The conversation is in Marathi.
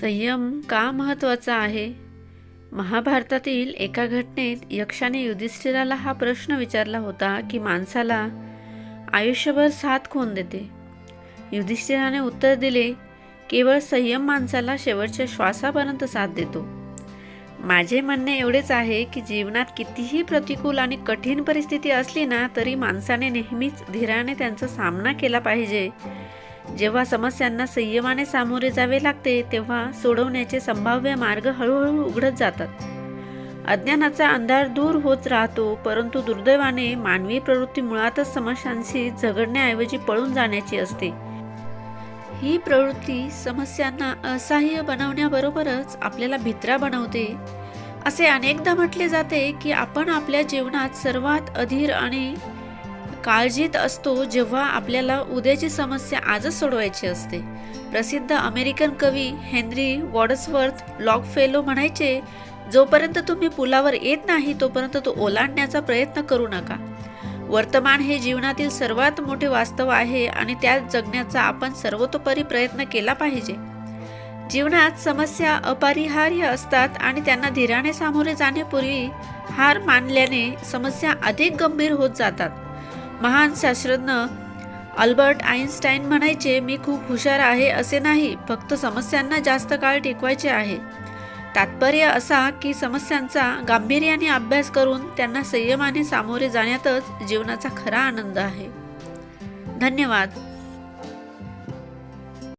संयम का महत्त्वाचा आहे? महाभारतातील एका घटनेत यक्षाने युधिष्ठिराला हा प्रश्न विचारला होता की माणसाला आयुष्यभर साथ कोण देते? युधिष्ठिराने उत्तर दिले केवळ संयम माणसाला शेवटच्या श्वासापर्यंत साथ देतो. माझे म्हणणे एवढेच आहे की जीवनात कितीही प्रतिकूल आणि कठीण परिस्थिती असली ना तरी माणसाने नेहमीच धीराने त्यांचा सामना केला पाहिजे. जेव्हा समस्यांना संयमाने सामोरे जावे लागते तेव्हा सोडवण्याचे संभाव्य मार्ग हळूहळू उघडत जातात. अज्ञानाचा अंधार दूर होत राहतो परंतु दुर्दैवाने मानवी प्रवृत्ती मुळातच समस्यांशी झगडण्याऐवजी पळून जाण्याची असते. ही प्रवृत्ती समस्यांना असह्य बनवण्याबरोबरच आपल्याला भित्रा बनवते. असे अनेकदा म्हटले जाते की आपण आपल्या जीवनात सर्वात अधीर आणि काळजीत असतो जेव्हा आपल्याला उद्याची समस्या आजच सोडवायची असते. प्रसिद्ध अमेरिकन कवी हेनरी वॉडसवर्थ लॉक फेलो म्हणायचे जोपर्यंत तुम्ही पुलावर येत नाही तोपर्यंत तो ओलांडण्याचा प्रयत्न करू नका. वर्तमान हे जीवनातील सर्वात मोठे वास्तव आहे आणि त्यात जगण्याचा आपण सर्वतोपरी प्रयत्न केला पाहिजे. जीवनात समस्या अपरिहार्य असतात आणि त्यांना धीराने सामोरे जाण्यापूर्वी हार मानल्याने समस्या अधिक गंभीर होत जातात. महान शास्त्रज्ञ अल्बर्ट आईन्स्टाईन म्हणायचे मी खूप हुशार आहे असे नाही फक्त समस्यांना जास्त काळ टिकवायचे आहे. तात्पर्य असा की समस्यांचा गांभीर्याने अभ्यास करून त्यांना संयमाने सामोरे जाण्यातच जीवनाचा खरा आनंद आहे. धन्यवाद.